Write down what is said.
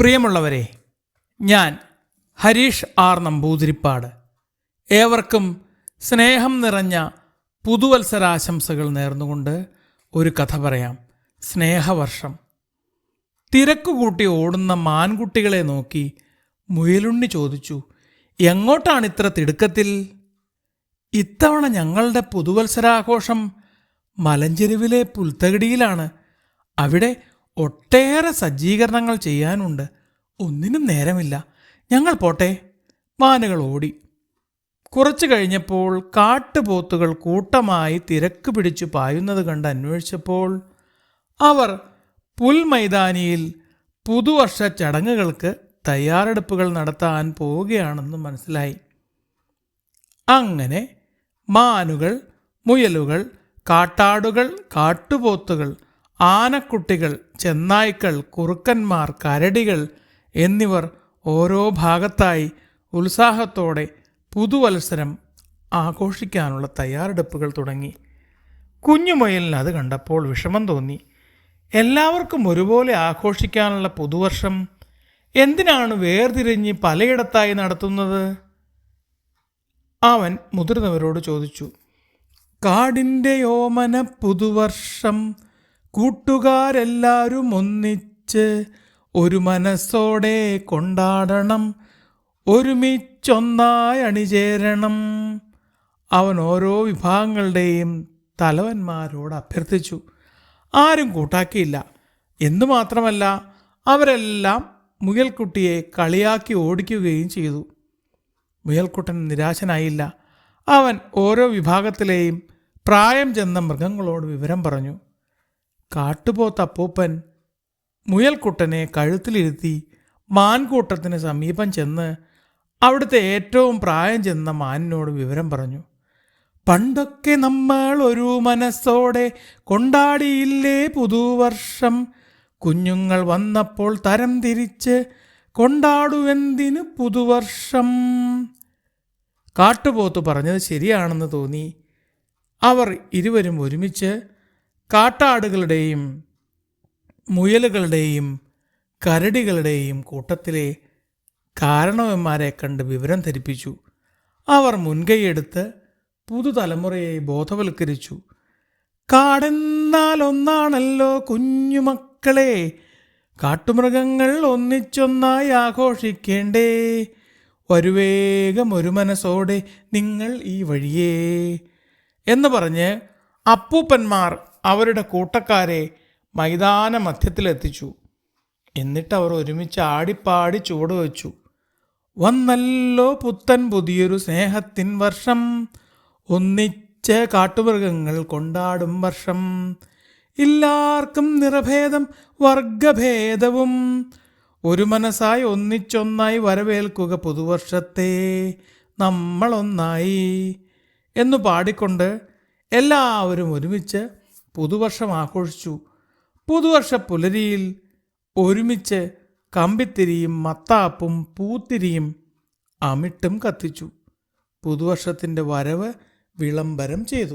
പ്രിയമുള്ളവരെ ഞാൻ ഹരീഷ് ആർ നമ്പൂതിരിപ്പാട്. ഏവർക്കും സ്നേഹം നിറഞ്ഞ പുതുവത്സരാശംസകൾ നേർന്നുകൊണ്ട് ഒരു കഥ പറയാം. സ്നേഹവർഷം. തിരക്കുകൂട്ടി ഓടുന്ന മാൻകുട്ടികളെ നോക്കി മുയലുണ്ണി ചോദിച്ചു എങ്ങോട്ടാണ് ഇത്ര തിടുക്കത്തിൽ? ഇത്തവണ ഞങ്ങളുടെ പുതുവത്സരാഘോഷം മലഞ്ചെരുവിലെ പുൽത്തകിടിയിലാണ്. അവിടെ ഒട്ടേറെ സജ്ജീകരണങ്ങൾ ചെയ്യാനുണ്ട്. ഒന്നിനും നേരമില്ല. ഞങ്ങൾ പോട്ടെ. മാനുകൾ ഓടി. കുറച്ചു കഴിഞ്ഞപ്പോൾ കാട്ടുപോത്തുകൾ കൂട്ടമായി തിരക്ക് പിടിച്ചു പായുന്നത് കണ്ട് അന്വേഷിച്ചപ്പോൾ അവർ പുൽമൈതാനിയിൽ പുതുവർഷ ചടങ്ങുകൾക്ക് തയ്യാറെടുപ്പുകൾ നടത്താൻ പോവുകയാണെന്ന് മനസ്സിലായി. അങ്ങനെ മാനുകൾ മുയലുകൾ കാട്ടാടുകൾ കാട്ടുപോത്തുകൾ ആനക്കുട്ടികൾ ചെന്നായ്ക്കൾ കുറുക്കന്മാർ കരടികൾ എന്നിവർ ഓരോ ഭാഗത്തായി ഉത്സാഹത്തോടെ പുതുവത്സരം ആഘോഷിക്കാനുള്ള തയ്യാറെടുപ്പുകൾ തുടങ്ങി. കുഞ്ഞുമയിലിന് അത് കണ്ടപ്പോൾ വിഷമം തോന്നി. എല്ലാവർക്കും ഒരുപോലെ ആഘോഷിക്കാനുള്ള പുതുവർഷം എന്തിനാണ് വേർതിരിഞ്ഞ് പലയിടത്തായി നടത്തുന്നത്? അവൻ മുതിർന്നവരോട് ചോദിച്ചു. കാടിന്റെ ഓമന പുതുവർഷം കൂട്ടുകാരെല്ലാവരും ഒന്നിച്ച് ഒരു മനസ്സോടെ കൊണ്ടാടണം ഒരുമിച്ചൊന്നായി അണിചേരണം. അവൻ ഓരോ വിഭാഗങ്ങളുടെയും തലവന്മാരോട് അഭ്യർത്ഥിച്ചു. ആരും കൂട്ടാക്കിയില്ല. എന്നു മാത്രമല്ല അവരെല്ലാം മുയൽക്കുട്ടിയെ കളിയാക്കി ഓടിക്കുകയും ചെയ്തു. മുയൽക്കുട്ടൻ നിരാശനായില്ല. അവൻ ഓരോ വിഭാഗത്തിലെയും പ്രായം ചെന്ന മൃഗങ്ങളോട് വിവരം പറഞ്ഞു. കാട്ടുപോത്ത് അപ്പൂപ്പൻ മുയൽക്കുട്ടനെ കഴുത്തിലിരുത്തി മാൻകൂട്ടത്തിന് സമീപം ചെന്ന് അവിടുത്തെ ഏറ്റവും പ്രായം ചെന്ന മാനിനോട് വിവരം പറഞ്ഞു. പണ്ടൊക്കെ നമ്മൾ ഒരു മനസ്സോടെ കൊണ്ടാടിയില്ലേ പുതുവർഷം? കുഞ്ഞുങ്ങൾ വന്നപ്പോൾ തരം തിരിച്ച് കൊണ്ടാടുവെന്തിന് പുതുവർഷം? കാട്ടുപോത്ത് പറഞ്ഞത് ശരിയാണെന്ന് തോന്നി. അവർ ഇരുവരും ഒരുമിച്ച് കാട്ടാടുകളുടെയും മുയലുകളുടെയും കരടികളുടെയും കൂട്ടത്തിലെ കാരണവന്മാരെ കണ്ട് വിവരം ധരിപ്പിച്ചു. അവർ മുൻകൈയെടുത്ത് പുതുതലമുറയെ ബോധവൽക്കരിച്ചു. കാടെന്നാൽ ഒന്നാണല്ലോ കുഞ്ഞുമക്കളെ കാട്ടുമൃഗങ്ങൾ ഒന്നിച്ചൊന്നായി ആഘോഷിക്കേണ്ടേ. വരുവേഗം ഒരു മനസ്സോടെ നിങ്ങൾ ഈ വഴിയേ എന്ന് പറഞ്ഞ് അപ്പൂപ്പന്മാർ അവരുടെ കൂട്ടക്കാരെ മൈതാന മധ്യത്തിലെത്തിച്ചു. എന്നിട്ട് അവർ ഒരുമിച്ച് ആടിപ്പാടി ചുവട് വെച്ചു. വന്നല്ലോ പുത്തൻ പുതിയൊരു സ്നേഹത്തിൻ വർഷം. ഒന്നിച്ച് കാട്ടുമൃഗങ്ങൾ കൊണ്ടാടും വർഷം. എല്ലാവർക്കും നിറഭേദം വർഗഭേദവും. ഒരു മനസ്സായി ഒന്നിച്ചൊന്നായി വരവേൽക്കുക പുതുവർഷത്തെ നമ്മളൊന്നായി എന്നു പാടിക്കൊണ്ട് എല്ലാവരും ഒരുമിച്ച് പുതുവർഷം ആഘോഷിച്ചു. പുതുവർഷ പുലരിയിൽ ഒരുമിച്ച് കമ്പിത്തിരിയും മത്താപ്പും പൂത്തിരിയും അമിട്ടും കത്തിച്ചു. പുതുവർഷത്തിന്റെ വരവ് വിളംബരം ചെയ്തു.